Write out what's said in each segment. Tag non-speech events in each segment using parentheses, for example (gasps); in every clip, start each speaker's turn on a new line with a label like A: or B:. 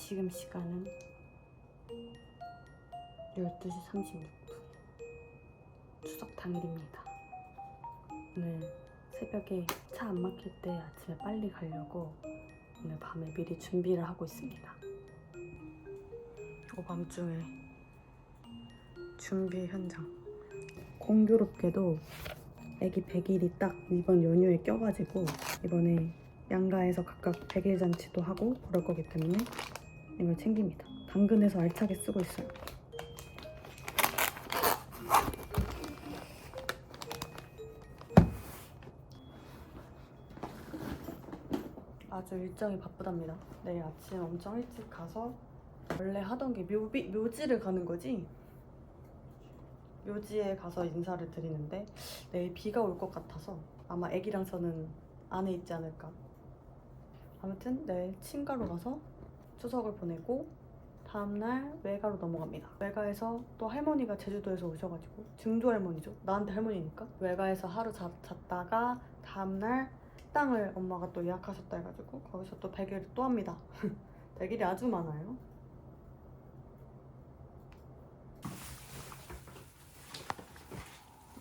A: 지금 시간은 12시 36분. 추석 당일입니다. 오늘 새벽에 차 안 막힐 때 아침에 빨리 가려고 오늘 밤에 미리 준비를 하고 있습니다. 오밤중에 준비 현장. 공교롭게도 애기 100일이 딱 이번 연휴에 껴가지고 이번에 양가에서 각각 100일 잔치도 하고 그럴 거기 때문에 이걸 챙깁니다. 당근에서 알차게 쓰고 있어요. 아주 일정이 바쁘답니다. 내일 아침 엄청 일찍 가서 원래 하던 게 묘비, 묘지를 가는 거지? 묘지에 가서 인사를 드리는데 내일 비가 올 것 같아서 아마 애기랑 저는 안에 있지 않을까. 아무튼 내일 친가로 가서 추석을 보내고 다음날 외가로 넘어갑니다. 외가에서 또 할머니가 제주도에서 오셔가지고 증조 할머니죠. 나한테 할머니니까 외가에서 하루 자, 잤다가 다음날 땅을 엄마가 또 예약하셨다 해가지고 거기서 또 100일 또 합니다. (laughs) 100일이 아주 많아요.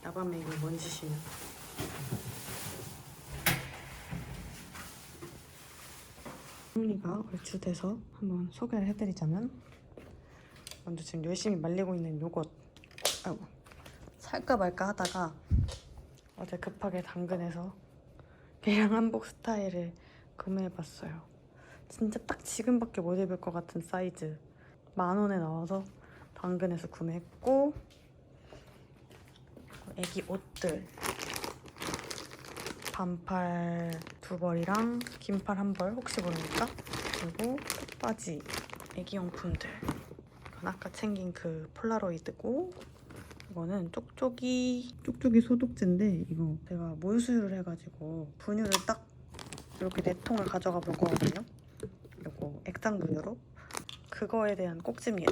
A: 야밤에 이거 뭔 짓이냐? 할머니가 얼추 돼서 한번 소개를 해드리자면 먼저 지금 열심히 말리고 있는 요것. 아이고 살까 말까 하다가 어제 급하게 당근해서 개량 한복 스타일을 구매해봤어요. 진짜 딱 지금밖에 못 입을 것 같은 사이즈. 만 원에 나와서 당근에서 구매했고 애기 옷들 반팔 두 벌이랑 긴팔 한 벌 혹시 모르니까. 그리고 바지 애기 용품들. 이건 아까 챙긴 그 폴라로이드고 이거는 쪽쪽이. 쪽쪽이 소독제인데 이거 제가 모유수유를 해가지고 분유를 딱 이렇게 네 통을 가져가 볼 거거든요. 이거 액상 분유로. 그거에 대한 꼭지입니다.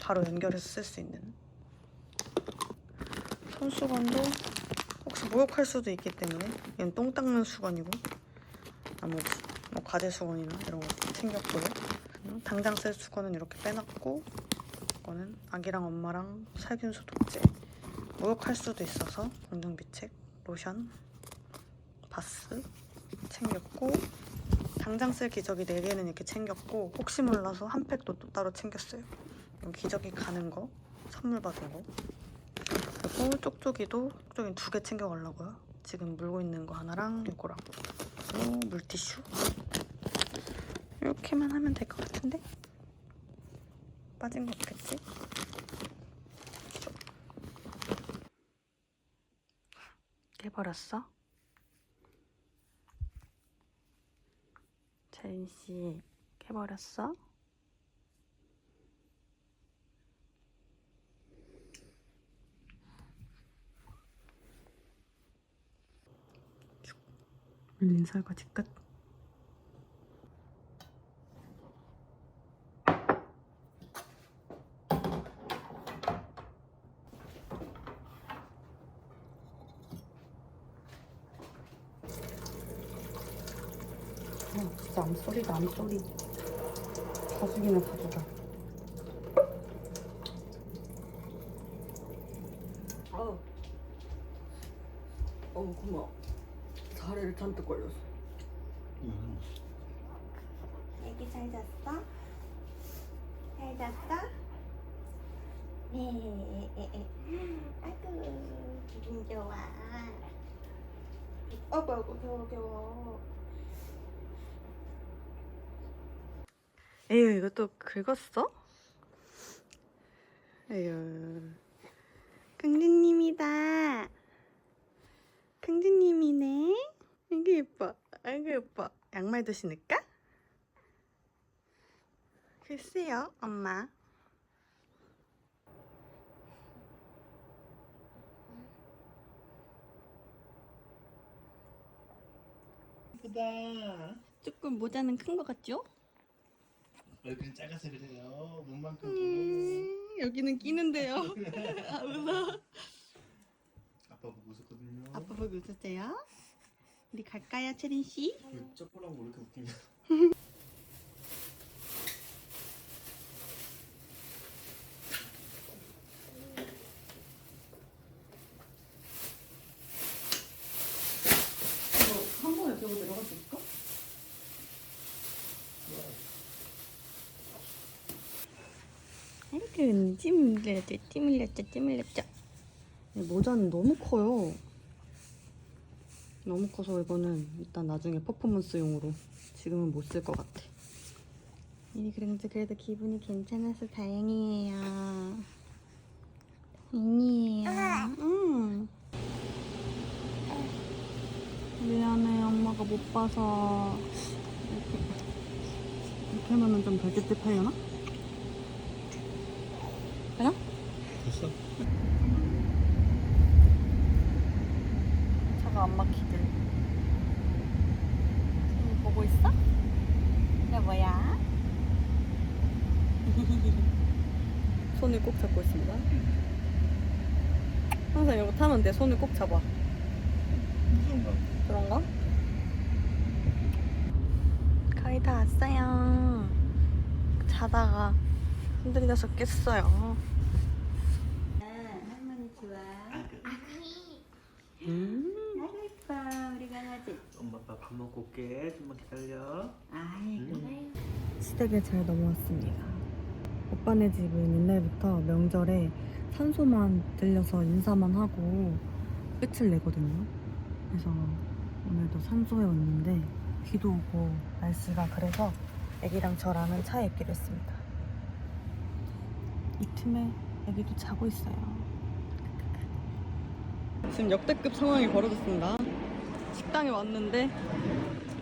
A: 바로 연결해서 쓸 수 있는. 손수건도 목욕할 수도 있기 때문에 얘는 똥 닦는 수건이고 나머지 뭐 과제 수건이나 이런 거 챙겼고요. 음, 당장 쓸 수건은 이렇게 빼놨고 이거는 아기랑 엄마랑 살균 소독제 목욕할 수도 있어서 공중비책, 로션, 바스 챙겼고 당장 쓸 기저귀 4개는 이렇게 챙겼고 혹시 몰라서 한 팩도 또 따로 챙겼어요. 기저귀 가는 거 선물 받은 거 그리고 쪽쪽이도 쪽쪽이 두 개 챙겨 가려고요. 지금 물고 있는 거 하나랑 이거랑 그리고 물티슈 이렇게만 하면 될 것 같은데 빠진 거 없겠지? 깨버렸어? 재인 씨 깨버렸어? 밀린 설거지 끝. 암소리다 암소리. 가죽이네 가죽아. 어. 어 고마워. 잔뜩 걸렸어.
B: 애기 잘 잤어? 잘 잤어? 네. 아이고 기분 좋아. 아이고 아이고 겨워 겨워.
A: 에휴 이거 또 긁었어? 에휴 긍지님이다 긍지님이네 이게 예뻐 아이고 예뻐 양말도 신을까? 글쎄요 엄마
C: 예쁘다.
A: 조금 모자는 큰 것 같죠?
C: 얼굴이 작아서 그래요. 몸만큼 도
A: 음, 여기는 끼는데요 (laughs) (laughs) 아 무서워
C: 아빠 보고 있었거든요.
A: 아빠 보고 웃으세요? 우리 갈까요, 채린 씨?
C: 쩍벌하고 왜 뭐 이렇게 웃기냐?
A: 이렇게 찜 흘렸죠, 찜 흘렸죠, 찜 흘렸죠. 네, 모자는 너무 커요. 너무 커서 이거는 일단 나중에 퍼포먼스용으로 지금은 못 쓸 것 같아 이 그래도 그래도 기분이 괜찮아서 다행이에요 다행이에요 응. 미안해 엄마가 못 봐서 이렇게 이렇게 하면은 좀 별짓듯하려나? 되나?
C: 됐어?
A: 차가 안 막히길 지금 보고 있어? 이게 뭐야? (laughs) 손을 꼭 잡고 있습니다 항상 이거 타면 내 손을 꼭 잡아
C: 무슨가?
A: 그런가? 거의 다 왔어요. 자다가 흔들려서 깼어요.
B: 할머니 좋아.
A: 음.
B: 아이고 이뻐 우리 강아지.
C: 엄마 아빠 밥 먹고 올게. 좀만 기다려.
B: 아이고.
A: 시댁에 잘 넘어왔습니다. 오빠네 집은 옛날부터 명절에 산소만 들려서 인사만 하고 끝을 내거든요. 그래서 오늘도 산소에 왔는데 비도 오고 날씨가 그래서 애기랑 저랑은 차에 있기로 했습니다. 이 틈에 애기도 자고 있어요. 지금 역대급 상황이 벌어졌습니다. 식당에 왔는데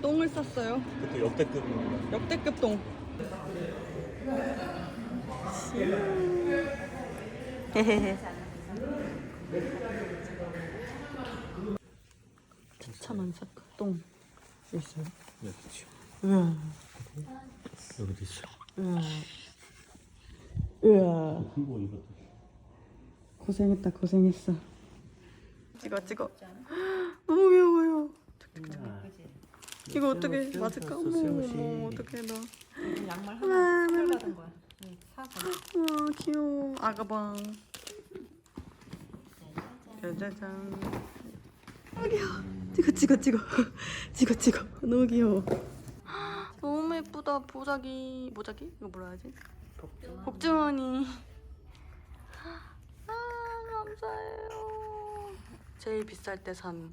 A: 똥을 쌌어요.
C: 그때 역대급.
A: 역대급 똥. (laughs) 사급 똥 있어요.
C: 여기 있죠.
A: 으아,
C: 여기도 있어.
A: 으아, 으아. 고생했다, 고생했어. 찍어, 찍어. 이거 어떻게 맞을까? 어머, 어머, 어떻게 나.
B: 양말
A: 하나
B: 하나 받은 거야. 응, 사서.
A: 와 귀여워. 아가방. 짜자잔. 아 귀여워. 찍어 찍어 찍어. (laughs) 찍어 찍어. 너무 귀여워. (gasps) 너무 예쁘다 보자기. 모자기? 이거 뭐라 하지? 복주머니. (gasps) 아 감사해요. 제일 비쌀 때산.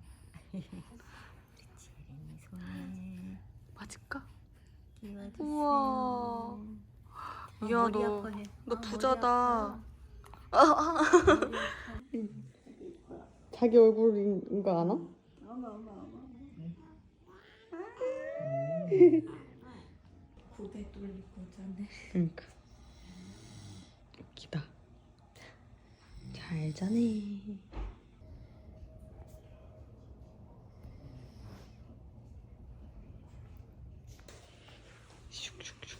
A: (laughs)
B: 손에
A: 맞을까? 우와
B: 어,
A: 이야
B: 머리
A: 너. 너
B: 아,
A: 부자다. (laughs) 자기 얼굴인 거 아나?
B: 고개 뚫리고 자네.
A: 그러니까 웃기다 잘 자네 슉슉슉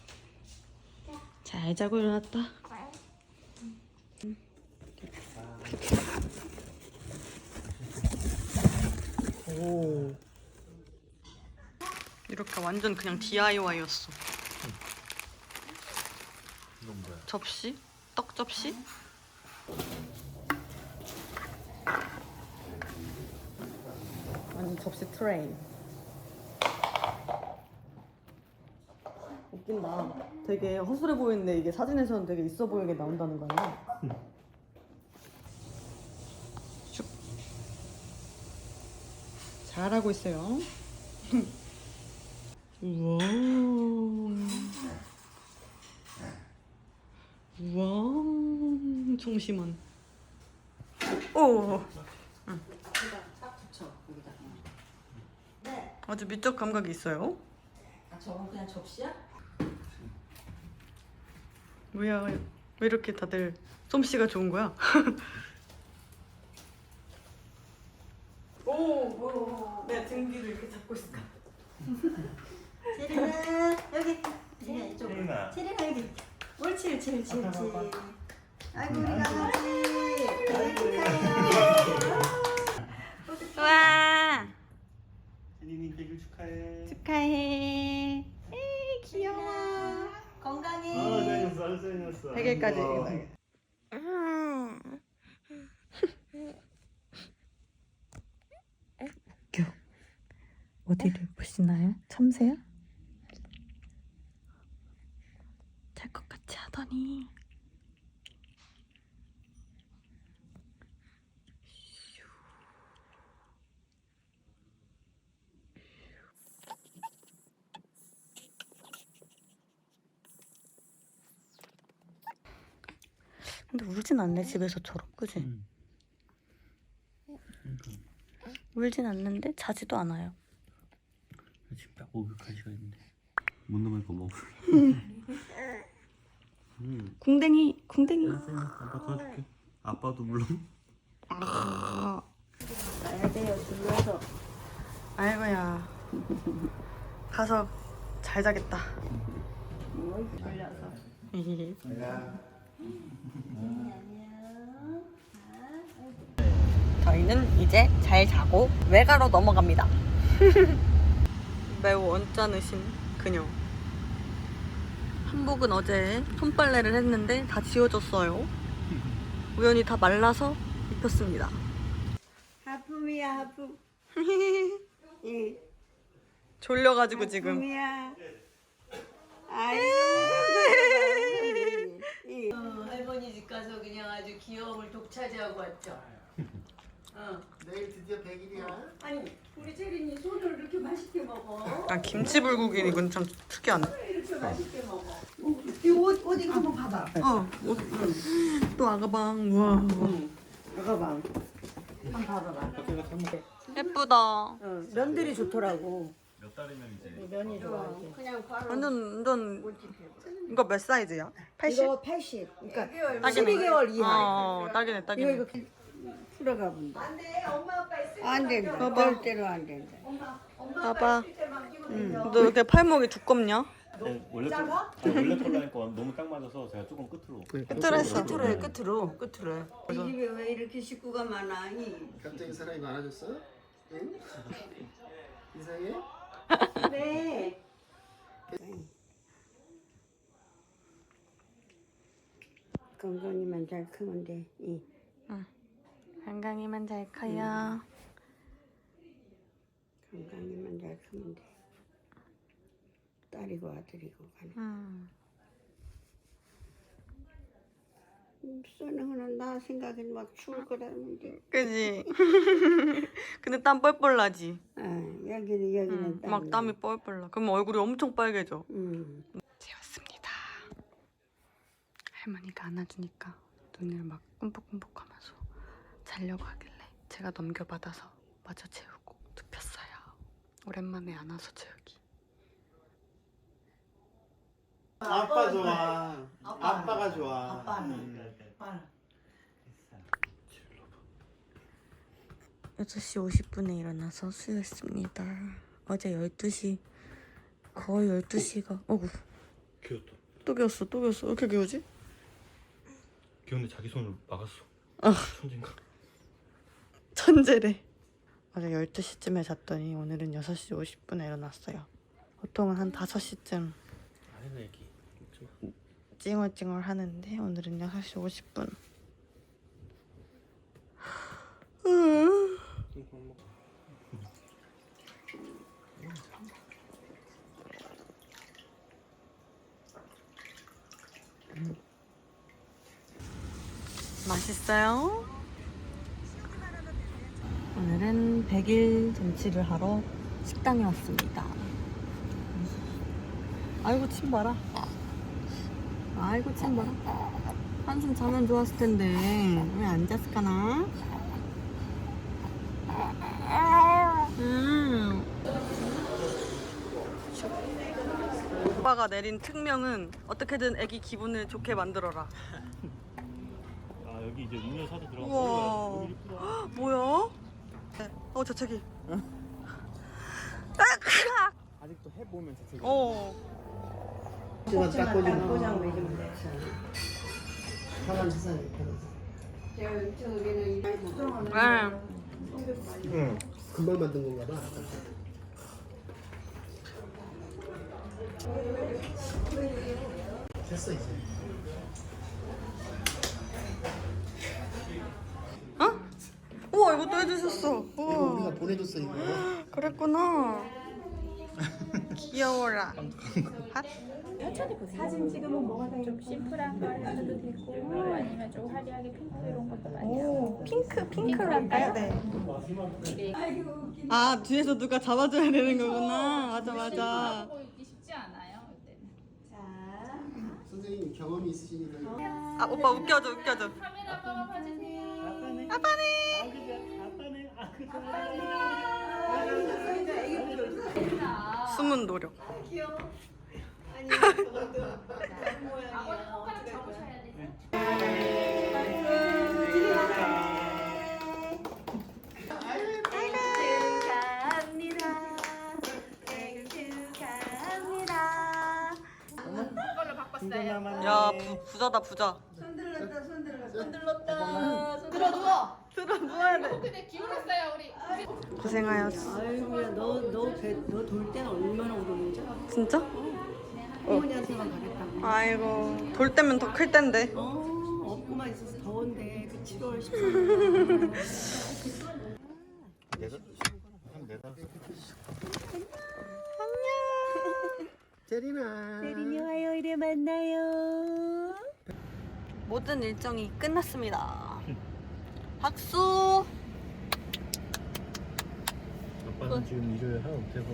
A: 잘 자고 일어났다 오 이렇게 완전 그냥 DIY였어
C: 이건 뭐야?
A: 접시? 떡 접시? 아니 접시 트레이 웃긴다 되게 허술해 보이는데 이게 사진에서는 되게 있어 보이게 나온다는 거 아니야? 슉. 잘하고 있어요 우와 우와 정심한
B: 오딱 붙여 여기다가. 네.
A: 아주 미적 감각이 있어요
B: 아 저건 그냥 접시야?
A: 뭐야 왜 이렇게 다들 솜씨가 좋은 거야? (laughs) 오, 오, 내 등뒤를 이렇게 잡고 있을까? (laughs)
B: 체리나 여기. 체리나 이쪽.
C: 체리나.
B: 체리나 여기. 옳지 옳지 옳지 옳지. 아이고 우리 강아지.
A: 와
C: 잘했어.
A: 100일까지 어디를 보시나요? 참새야? 잘 것 같이 하더니 근데 울진 않네 집에서처럼. 그지?
C: 응.
A: 울진 않는데 자지도 않아요.
C: 지금 딱 목욕할 시간인데. 못 넘을 거 먹을 음.
A: 궁뎅이 궁뎅이.
C: 아빠 도와줄게. 아빠도 물론.
A: 아,
B: 가야 돼요. 불러서.
A: 아이고야. 가서 잘 자겠다.
B: 뭐 졸려서.
A: 저희는 이제 잘 자고 외가로 넘어갑니다. (laughs) 매우 언짢으신 그녀. 한복은 어제 손빨래를 했는데 다 지워졌어요. 우연히 다 말라서 입혔습니다.
B: 하품이야 하품. (laughs) 예.
A: 졸려가지고 지금.
B: 하품이야. (laughs) 아이고. 예. 어, 할머니 집 가서 그냥 아주 귀여움을 독차지하고 왔죠. 어.
C: 내일 드디어 100일이야
B: 아니 우리 체린이 손을 이렇게 맛있게 먹어.
A: 약간 김치 불고기는 이건 좀 특이하네.
B: 이렇게 맛있게 먹어. 이옷 옷 이거 한번 봐봐.
A: 어, 또 아가방. 우와.
B: 이거 봐. 한번 봐봐봐.
A: 예쁘다.
B: 어, 면들이 좋더라고.
C: 몇 달이면 이제
B: 면이 좋아. 그냥 바로
A: 완전 완전 이거 몇 사이즈야? 80?
B: 이거 80. 그러니까
A: 딱이네.
B: 12개월 이하.
A: 어, 딱이네,
B: 이거
A: 딱이네.
B: 이거 풀어가 본다. 안 돼. 엄마 아빠 있을 안 된다.
A: 봐봐.
B: 절대로 안 된다.
A: 봐봐. 너 이렇게 팔목이 두껍냐?
D: 네, 원래 컬- 아니, 원래 컬러니까 너무 딱 맞아서 제가 조금 끝으로
A: 끝으로 했어.
B: 끝으로 해. 끝으로. 끝으로 해. 이 집에 왜 이렇게 식구가 많아? 이.
C: 갑자기 사람이 많아졌어? 응? (laughs) 이상해?
B: 네. 건강히만 잘 크면 돼. 이.
A: 한강이만 잘 커요.
B: 건강히만 잘 크면 돼. 딸이고 아들이고 간에.
A: 음.
B: 써는 나 생각엔 막 추울 거라는데.
A: 그지? (laughs) 근데 땀 뻘뻘 나지?
B: 아 여기는 여기는
A: 응,
B: 땀.
A: 막 땀이 뻘뻘 나. 그럼 얼굴이 엄청 빨개져.
B: 음.
A: 재웠습니다. 할머니가 안아주니까 눈을 막 꿈뻑꿈뻑하면서 자려고 하길래 제가 넘겨받아서 마저 재우고 눕혔어요. 오랜만에 안아서 재우기.
C: 아빠 좋아 아빠. 가 좋아
B: 아빠는.
A: 6시 50분에 일어나서 수유했습니다. 어제 12시, 거의 12시가, 어구,
D: 귀엽다
A: 또 기웠어, 또 기웠어. 왜 이렇게 기우지?
D: 귀여운데 자기 손을 막았어
A: 아.
D: 천진가
A: 천재래. 어제 12시쯤에 잤더니 오늘은 6시 50분에 일어났어요. 보통은 한 5시쯤
D: 아니네 애기
A: 찡얼찡얼 하는데 오늘은 6시 50분. 맛있어요? 오늘은 100일 잔치를 하러 식당에 왔습니다. 아이고 침 봐라. 아이고 침 봐라. 한숨 자면 좋았을 텐데 왜 안 잤을까나? 음. 오빠가 내린 특명은 어떻게든 애기 기분을 좋게 만들어라.
D: 아 여기 이제
A: 우와.
D: 여기 이쁘다
A: 헉, 뭐야? 어 저쪽이.
D: 아직도 해보면 재채기
A: 어.
C: 지금 딱 꽂으면
B: 포장 매주면 돼.
C: 사람 세상에
B: 저기는 이
A: 네.
C: 응 금방 만든 건가 봐 됐어 이제
A: 어? 우와 이것도 해주셨어.
C: 이거
A: 우와.
C: 우리가 보내줬어 이거
A: 그랬구나. 귀여워라. 핫?
E: 사진 찍으면 뭐가 더좀 심플한 걸 해도 되고 아니면 좀 화려하게 핑크 이런 것도 많이 하고
A: 오, 핑크, 핑크로 할까요? 네. 아, 뒤에서 누가 잡아줘야 되는 거구나. 맞아, 맞아.
E: 하고 있기 쉽지 않아요. 이때는.
F: 선생님 경험이 있으시니까
A: 아 오빠 웃겨줘 웃겨줘
E: 카메라 한번 봐주세요.
D: 아빠네. 아빠네. 아 그죠. 아빠네. 아.
A: 숨은 노력
E: 아버지 손가락 잡으셔야 돼요. 이걸로 바꿨어요.
A: 야 부, 부자다 부자 들어 누워야 돼
E: 근데 기울었어요 우리.
A: 고생하였어
B: 아이고야 너너너돌 때는 얼마나 알아?
A: 진짜?
B: 어머니한테만 가겠다.
A: 아이고 돌 때면 더 클 텐데
B: 어 업고만 있어서 더운데 그 7월 14일.
D: 내가 한 네다섯.
F: 제리나
B: 이래 만나요.
A: 모든 일정이 끝났습니다 (laughs) 박수
D: 아빠는 지금 일을 하나 못해서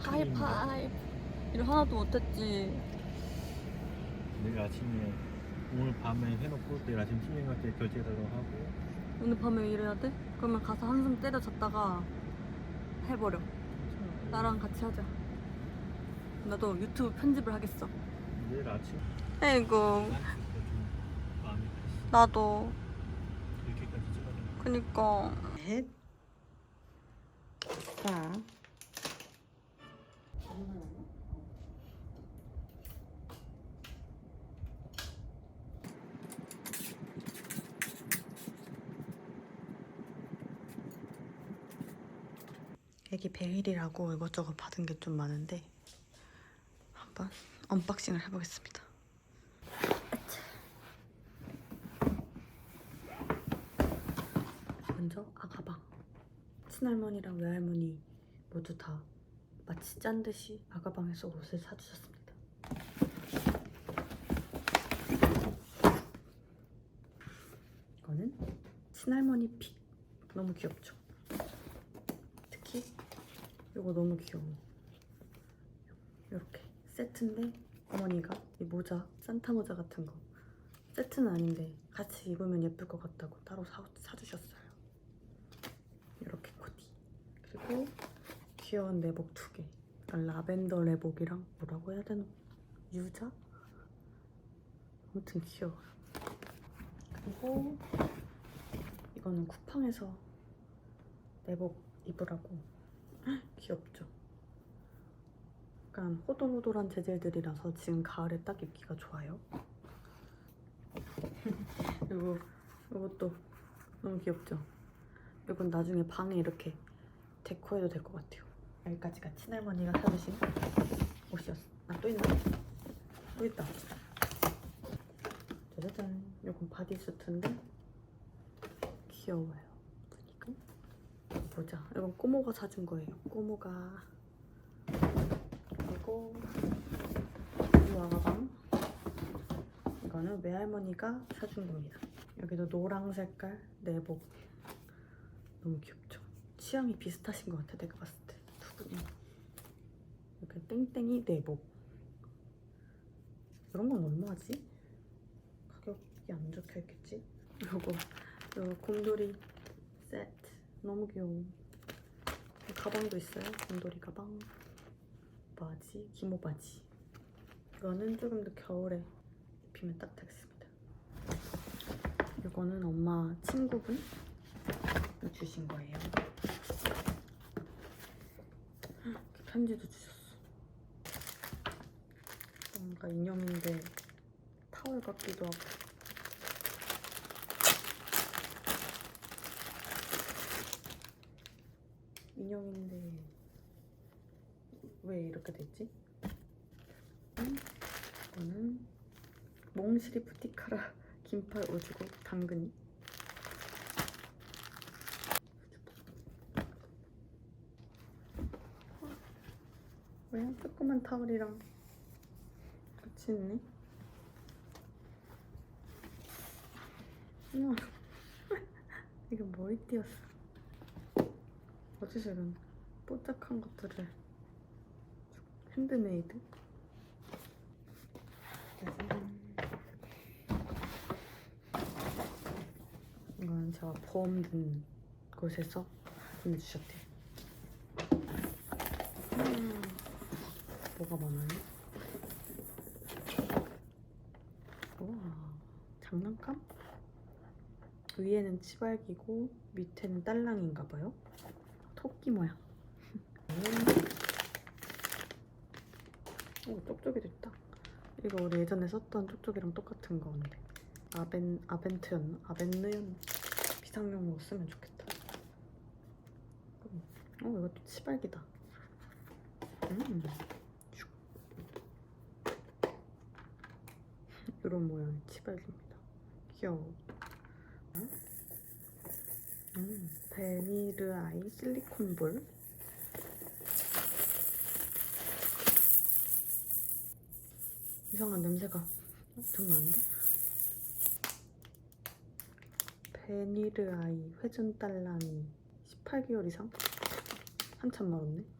A: 하이파이브 일 하나도 못했지.
D: 내일 아침에 오늘 밤에 해놓고 내일 아침 신경 갈때 결제해달라고 하고.
A: 오늘 밤에 일해야 돼? 그러면 가서 한숨 때려 잤다가 해버려. 나랑 같이 하자. 나도 유튜브 편집을 하겠어.
D: 내일 아침.
A: 아이고. 나도.
D: 이렇게까지 찍어야
A: 그니까 넷 자. 애기 베일이라고 이것저것 받은 게 좀 많은데 한번 언박싱을 해보겠습니다. 먼저 아가방 친할머니랑 외할머니 모두 다 마치 짠 듯이 아가방에서 옷을 사주셨습니다. 이거는 친할머니 픽 너무 귀엽죠? 특히 이거 너무 귀여워. 이렇게 세트인데 어머니가 이 모자 산타 모자 같은 거 세트는 아닌데 같이 입으면 예쁠 것 같다고 따로 사, 사주셨어요. 이렇게 코디 그리고 귀여운 내복 두 개. 약간 라벤더 내복이랑 뭐라고 해야 되나? 유자? 아무튼 귀여워요. 그리고 이거는 쿠팡에서 내복 입으라고 헉, (laughs) 귀엽죠? 약간 호돌호돌한 재질들이라서 지금 가을에 딱 입기가 좋아요. (laughs) 그리고 이것도 너무 귀엽죠? 이건 나중에 방에 이렇게 데코해도 될 것 같아요. 여기까지가 친할머니가 사주신 옷이었어. 아, 또 있나? 또 있다. 짜자잔. 이건 바디수트인데 귀여워요. 보니까. 보자. 이건 꼬모가 사준 거예요. 꼬모가. 그리고 이 와가방. 이거는 외할머니가 사준 겁니다. 여기도 노랑 색깔 내복. 너무 귀엽죠? 취향이 비슷하신 것 같아 내가 봤을 때. 두 분이. 이렇게 땡땡이 내복 이런 건 얼마지? 가격이 안 적혀 있겠지? 요거. 요 곰돌이 세트. 너무 귀여워. 가방도 있어요? 곰돌이 가방. 바지 기모 바지. 이거는 조금 더 겨울에 입히면 따뜻하겠습니다. 이거는 엄마 친구분 주신 거예요. 이렇게 편지도 주셨어. 뭔가 인형인데 타월 같기도 하고. 인형인데 왜 이렇게 됐지? 이거는 몽실이 푸티카라 (laughs) 긴팔 오주고 당근이 있고요. 조그만 타월이랑 같이 있네. 우와. (laughs) 이거 머리띠였어. 어째서 이런 뽀짝한 것들을 핸드메이드? 이건 제가 보험 든 곳에서 보내주셨대요. 뭐가 많아요? 우와, 장난감? 위에는 치발기고 밑에는 딸랑인가 봐요. 토끼 모양. 오, 쪽쪽이도 있다. 이거 우리 예전에 썼던 쪽쪽이랑 똑같은 건데. 아벤, 아벤트였나? 아벤느였나? 비상용으로 쓰면 좋겠다. 어, 이것도 치발기다. 음. 슉. 이런 모양의 치발기입니다. 귀여워. 응? 음, 베니르 아이 실리콘 볼. 이상한 냄새가 엄청 나는데? 베니르 아이 회전 딸랑이 18개월 이상? 한참 멀었네.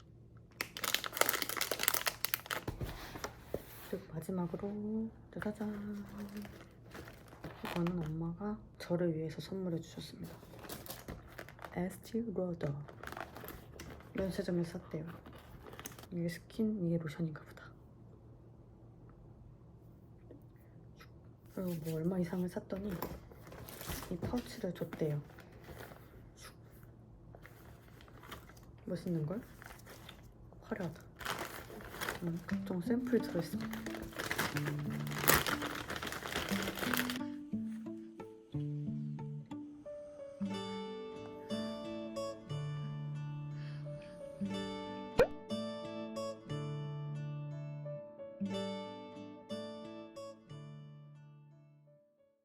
A: 그리고 마지막으로 짜자잔 이거는 엄마가 저를 위해서 선물해 주셨습니다. 에스티 로더 면세점에서 샀대요. 이게 스킨, 이게 로션인가 보다. 그리고 뭐 얼마 이상을 샀더니 이 파우치를 줬대요. 멋있는 걸? 화려하다. 음, 각종 샘플이 들어있습니다.